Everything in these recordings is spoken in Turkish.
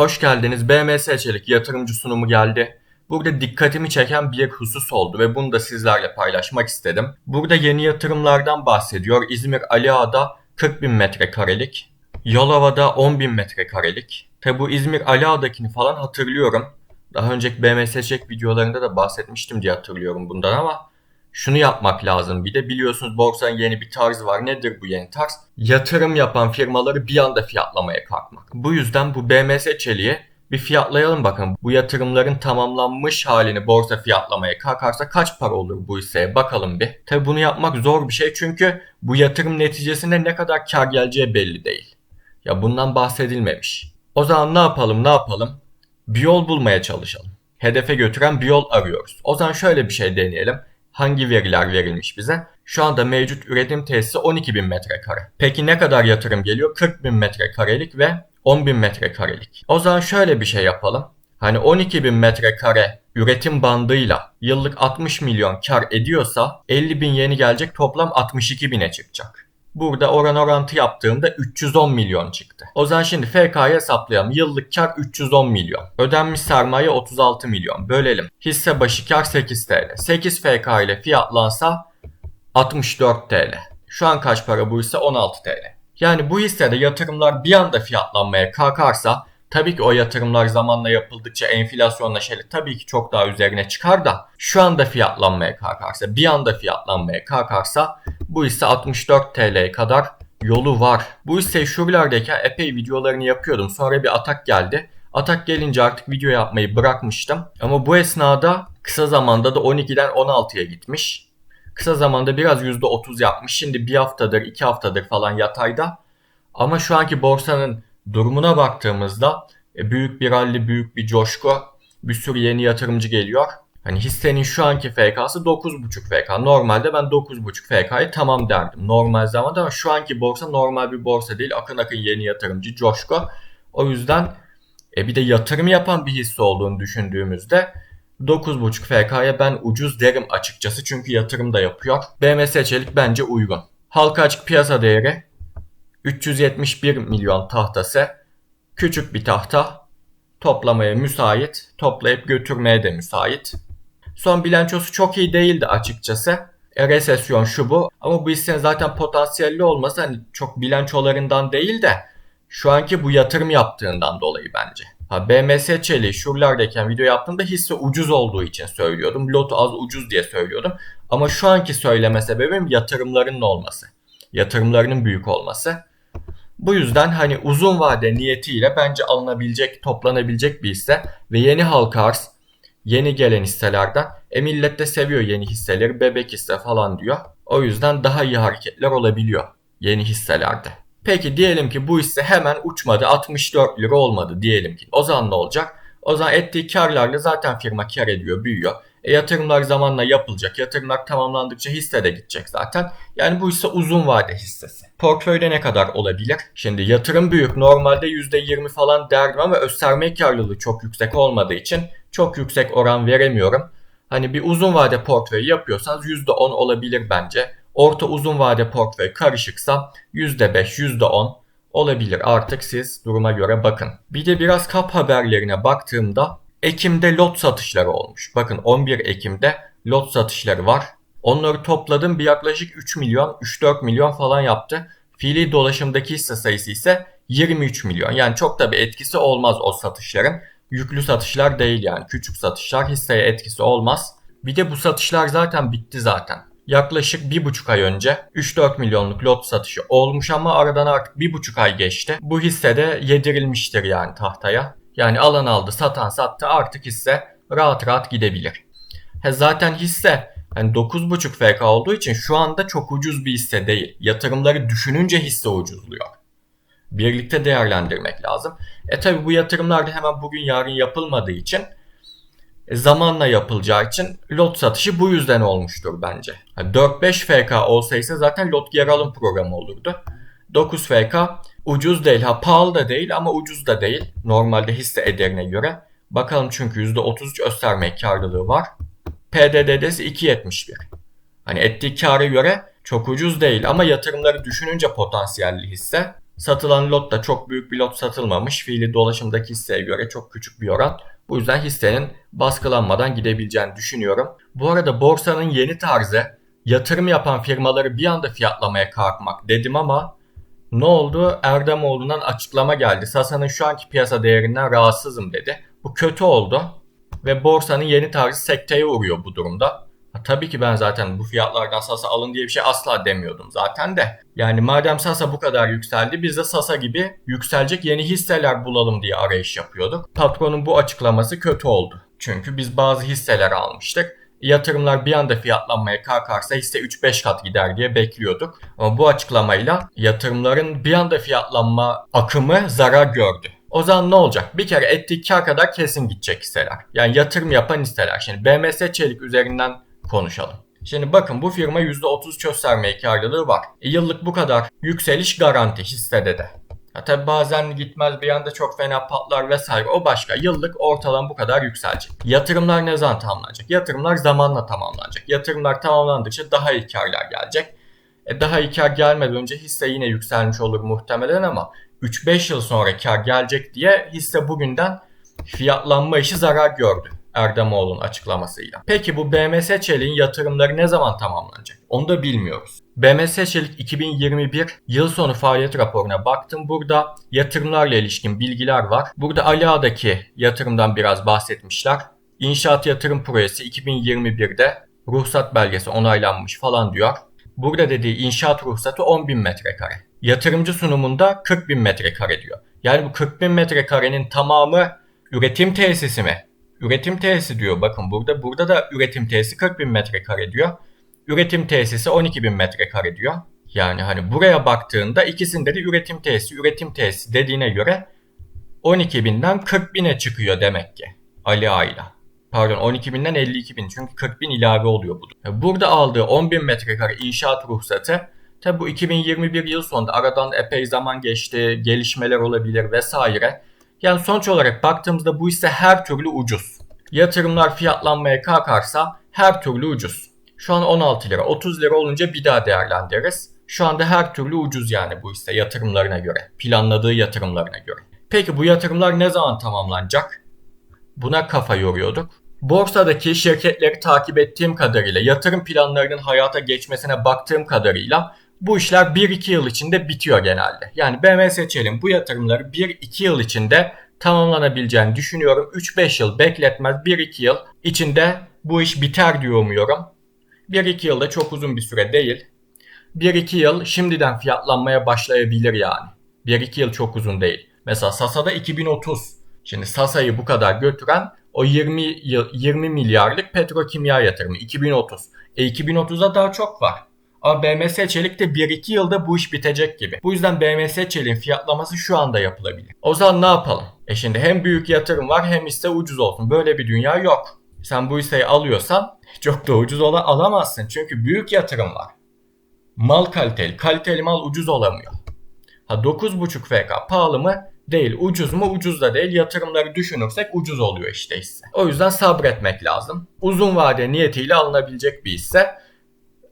Hoş geldiniz. BMS Çelik yatırımcı sunumu geldi. Burada dikkatimi çeken bir husus oldu ve bunu da sizlerle paylaşmak istedim. Burada yeni yatırımlardan bahsediyor. İzmir Ali Ağa'da 40 bin metrekarelik, Yalova'da 10 bin metrekarelik. Tabi bu İzmir Ali Ağa'dakini falan hatırlıyorum. Daha önceki BMS Çelik videolarında da bahsetmiştim diye hatırlıyorum bundan ama şunu yapmak lazım. Bir de biliyorsunuz borsanın yeni bir tarzı var. Nedir bu yeni tarz? Yatırım yapan firmaları bir anda fiyatlamaya kalkmak. Bu yüzden bu BMS çeliğe bir fiyatlayalım bakın. Bu yatırımların tamamlanmış halini borsa fiyatlamaya kalkarsa kaç para olur bu hisseye bakalım bir. Tabi bunu yapmak zor bir şey çünkü bu yatırım neticesinde ne kadar kar geleceği belli değil. Ya bundan bahsedilmemiş. O zaman ne yapalım ne yapalım? Bir yol bulmaya çalışalım. Hedefe götüren bir yol arıyoruz. O zaman şöyle bir şey deneyelim hangi veriler verilmiş bize? Şu anda mevcut üretim tesisi 12 bin metrekare. Peki ne kadar yatırım geliyor? 40 bin metrekarelik ve 10 bin metrekarelik. O zaman şöyle bir şey yapalım. Hani 12 bin metrekare üretim bandıyla yıllık 60 milyon kar ediyorsa 50 bin yeni gelecek toplam 62 bine çıkacak. Burada oran orantı yaptığımda 310 milyon çıktı. O zaman şimdi FK'ya hesaplayalım. Yıllık kar 310 milyon. Ödenmiş sermaye 36 milyon. Bölelim. Hisse başı kar 8 TL. 8 FK ile fiyatlansa 64 TL. Şu an kaç para bu hisse? 16 TL. Yani bu hissede yatırımlar bir anda fiyatlanmaya kalkarsa Tabii ki o yatırımlar zamanla yapıldıkça enflasyonla şeyle tabii ki çok daha üzerine çıkar da şu anda fiyatlanmaya kalkarsa bir anda fiyatlanmaya kalkarsa bu ise 64 TL'ye kadar yolu var. Bu ise şuralardayken epey videolarını yapıyordum. Sonra bir atak geldi. Atak gelince artık video yapmayı bırakmıştım. Ama bu esnada kısa zamanda da 12'den 16'ya gitmiş. Kısa zamanda biraz %30 yapmış. Şimdi bir haftadır, iki haftadır falan yatayda. Ama şu anki borsanın durumuna baktığımızda e, büyük bir rally, büyük bir coşku, bir sürü yeni yatırımcı geliyor. Hani hissenin şu anki FK'sı 9.5 FK. Normalde ben 9.5 FK'yı tamam derdim. Normal zamanda ama şu anki borsa normal bir borsa değil. Akın akın yeni yatırımcı coşku. O yüzden e bir de yatırım yapan bir hisse olduğunu düşündüğümüzde 9.5 FK'ya ben ucuz derim açıkçası çünkü yatırım da yapıyor. BMS Çelik bence uygun. Halka açık piyasa değeri 371 milyon tahtası küçük bir tahta toplamaya müsait, toplayıp götürmeye de müsait. Son bilançosu çok iyi değildi açıkçası. E, resesyon şu bu ama bu hissenin zaten potansiyelli olması hani çok bilançolarından değil de şu anki bu yatırım yaptığından dolayı bence. Ha, BMS çeliği şuralardayken video yaptığımda hisse ucuz olduğu için söylüyordum. Lot az ucuz diye söylüyordum. Ama şu anki söyleme sebebim yatırımlarının olması. Yatırımlarının büyük olması. Bu yüzden hani uzun vade niyetiyle bence alınabilecek, toplanabilecek bir hisse ve yeni halka arz, yeni gelen hisselerden e millet de seviyor yeni hisseleri, bebek hisse falan diyor. O yüzden daha iyi hareketler olabiliyor yeni hisselerde. Peki diyelim ki bu hisse hemen uçmadı 64 lira olmadı diyelim ki. O zaman ne olacak? O zaman ettiği karlarla zaten firma kar ediyor, büyüyor. E, yatırımlar zamanla yapılacak. Yatırımlar tamamlandıkça hisse de gidecek zaten. Yani bu hisse uzun vade hissesi. Portföyde ne kadar olabilir? Şimdi yatırım büyük. Normalde %20 falan derdim ama öz sermaye karlılığı çok yüksek olmadığı için çok yüksek oran veremiyorum. Hani bir uzun vade portföy yapıyorsanız %10 olabilir bence. Orta uzun vade portföy karışıksa %5, %10 olabilir. Artık siz duruma göre bakın. Bir de biraz kap haberlerine baktığımda Ekim'de lot satışları olmuş. Bakın 11 Ekim'de lot satışları var. Onları topladım bir yaklaşık 3 milyon, 3-4 milyon falan yaptı. Fiili dolaşımdaki hisse sayısı ise 23 milyon. Yani çok da bir etkisi olmaz o satışların. Yüklü satışlar değil yani. Küçük satışlar hisseye etkisi olmaz. Bir de bu satışlar zaten bitti zaten. Yaklaşık bir buçuk ay önce 3-4 milyonluk lot satışı olmuş ama aradan artık bir buçuk ay geçti. Bu hissede yedirilmiştir yani tahtaya. Yani alan aldı, satan sattı artık hisse rahat rahat gidebilir. He zaten hisse hani 9.5 FK olduğu için şu anda çok ucuz bir hisse değil. Yatırımları düşününce hisse ucuzluyor. Birlikte değerlendirmek lazım. E tabi bu yatırımlar da hemen bugün yarın yapılmadığı için e, zamanla yapılacağı için lot satışı bu yüzden olmuştur bence. 4-5 FK olsa ise zaten lot yer alım programı olurdu. 9 FK ucuz değil. Ha pahalı da değil ama ucuz da değil. Normalde hisse ederine göre. Bakalım çünkü %33 gösterme karlılığı var. PDD'si 2.71. Hani ettiği kâra göre çok ucuz değil ama yatırımları düşününce potansiyelli hisse Satılan lot da çok büyük bir lot satılmamış. Fiili dolaşımdaki hisseye göre çok küçük bir oran. Bu yüzden hissenin baskılanmadan gidebileceğini düşünüyorum. Bu arada borsanın yeni tarzı yatırım yapan firmaları bir anda fiyatlamaya kalkmak dedim ama ne oldu? Erdemoğlu'ndan açıklama geldi. Sasa'nın şu anki piyasa değerinden rahatsızım dedi. Bu kötü oldu ve borsanın yeni tarzı sekteye uğruyor bu durumda. Ha, tabii ki ben zaten bu fiyatlardan Sasa alın diye bir şey asla demiyordum zaten de. Yani madem Sasa bu kadar yükseldi biz de Sasa gibi yükselecek yeni hisseler bulalım diye arayış yapıyorduk. Patronun bu açıklaması kötü oldu. Çünkü biz bazı hisseler almıştık. Yatırımlar bir anda fiyatlanmaya kalkarsa hisse 3-5 kat gider diye bekliyorduk. Ama bu açıklamayla yatırımların bir anda fiyatlanma akımı zarar gördü. O zaman ne olacak? Bir kere ettiği kar kadar kesin gidecek hisseler. Yani yatırım yapan hisseler. Şimdi BMS Çelik üzerinden konuşalım. Şimdi bakın bu firma %30 çöz sermaye karlılığı var. E, yıllık bu kadar yükseliş garanti hissede de. Ya tabi bazen gitmez bir anda çok fena patlar vesaire o başka. Yıllık ortalama bu kadar yükselecek. Yatırımlar ne zaman tamamlanacak? Yatırımlar zamanla tamamlanacak. Yatırımlar tamamlandıkça daha iyi karlar gelecek. E daha iyi kar gelmeden önce hisse yine yükselmiş olur muhtemelen ama 3-5 yıl sonra kar gelecek diye hisse bugünden fiyatlanma işi zarar gördü. Erdemoğlu'nun açıklamasıyla. Peki bu BMS Çelik'in yatırımları ne zaman tamamlanacak? Onu da bilmiyoruz. BMS Çelik 2021 yıl sonu faaliyet raporuna baktım. Burada yatırımlarla ilişkin bilgiler var. Burada Ali Ağa'daki yatırımdan biraz bahsetmişler. İnşaat yatırım projesi 2021'de ruhsat belgesi onaylanmış falan diyor. Burada dediği inşaat ruhsatı 10.000 metrekare. Yatırımcı sunumunda 40.000 metrekare diyor. Yani bu 40.000 metrekarenin tamamı üretim tesisi mi? Üretim tesisi diyor. Bakın burada burada da üretim tesisi 40.000 metrekare diyor. Üretim tesisi 12.000 metrekare diyor. Yani hani buraya baktığında ikisinde de üretim tesisi, üretim tesisi dediğine göre 12.000'den 40.000'e çıkıyor demek ki Ali Ağa'yla. Pardon 12.000'den 52.000 çünkü 40.000 ilave oluyor bu. Burada aldığı 10.000 metrekare inşaat ruhsatı tabi bu 2021 yıl sonunda aradan epey zaman geçti, gelişmeler olabilir vesaire. Yani sonuç olarak baktığımızda bu ise her türlü ucuz. Yatırımlar fiyatlanmaya kalkarsa her türlü ucuz. Şu an 16 lira, 30 lira olunca bir daha değerlendiririz. Şu anda her türlü ucuz yani bu ise yatırımlarına göre, planladığı yatırımlarına göre. Peki bu yatırımlar ne zaman tamamlanacak? Buna kafa yoruyorduk. Borsadaki şirketleri takip ettiğim kadarıyla, yatırım planlarının hayata geçmesine baktığım kadarıyla bu işler 1-2 yıl içinde bitiyor genelde. Yani BMS Çelik'in bu yatırımları 1-2 yıl içinde tamamlanabileceğini düşünüyorum. 3-5 yıl bekletmez 1-2 yıl içinde bu iş biter diyor umuyorum. 1-2 yılda çok uzun bir süre değil. 1-2 yıl şimdiden fiyatlanmaya başlayabilir yani. 1-2 yıl çok uzun değil. Mesela Sasa'da 2030. Şimdi Sasa'yı bu kadar götüren o 20 yıl, 20 milyarlık petrokimya yatırımı 2030. E 2030'da daha çok var. Ama BMS Çelik de 1-2 yılda bu iş bitecek gibi. Bu yüzden BMS Çelik'in fiyatlaması şu anda yapılabilir. O zaman ne yapalım? E şimdi hem büyük yatırım var hem hisse ucuz olsun. Böyle bir dünya yok. Sen bu hisseyi alıyorsan çok da ucuz ola alamazsın. Çünkü büyük yatırım var. Mal kaliteli. Kaliteli mal ucuz olamıyor. Ha 9.5 FK pahalı mı? Değil. Ucuz mu? Ucuz da değil. Yatırımları düşünürsek ucuz oluyor işte hisse. O yüzden sabretmek lazım. Uzun vade niyetiyle alınabilecek bir hisse.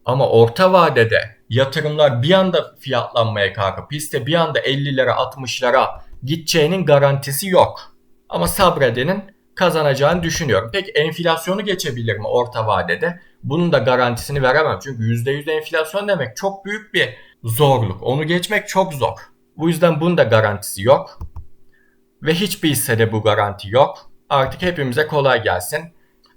Ama orta vadede yatırımlar bir anda fiyatlanmaya kalkıp hisse bir anda 50'lere 60'lara gideceğinin garantisi yok. Ama sabredenin kazanacağını düşünüyorum. Peki enflasyonu geçebilir mi orta vadede? Bunun da garantisini veremem. Çünkü %100 enflasyon demek çok büyük bir zorluk. Onu geçmek çok zor. Bu yüzden bunun da garantisi yok. Ve hiçbir hissede bu garanti yok. Artık hepimize kolay gelsin.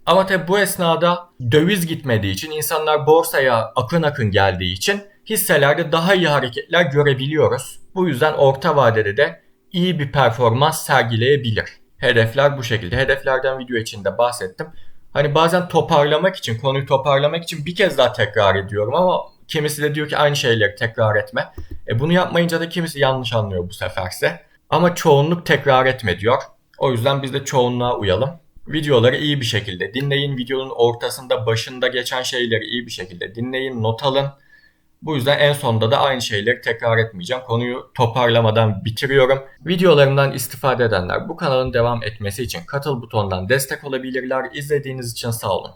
Ama tabi bu esnada döviz gitmediği için insanlar borsaya akın akın geldiği için hisselerde daha iyi hareketler görebiliyoruz. Bu yüzden orta vadede de iyi bir performans sergileyebilir. Hedefler bu şekilde. Hedeflerden video içinde bahsettim. Hani bazen toparlamak için, konuyu toparlamak için bir kez daha tekrar ediyorum ama kimisi de diyor ki aynı şeyleri tekrar etme. E bunu yapmayınca da kimisi yanlış anlıyor bu seferse. Ama çoğunluk tekrar etme diyor. O yüzden biz de çoğunluğa uyalım. Videoları iyi bir şekilde dinleyin. Videonun ortasında, başında geçen şeyleri iyi bir şekilde dinleyin, not alın. Bu yüzden en sonunda da aynı şeyleri tekrar etmeyeceğim. Konuyu toparlamadan bitiriyorum. Videolarımdan istifade edenler bu kanalın devam etmesi için katıl butonundan destek olabilirler. İzlediğiniz için sağ olun.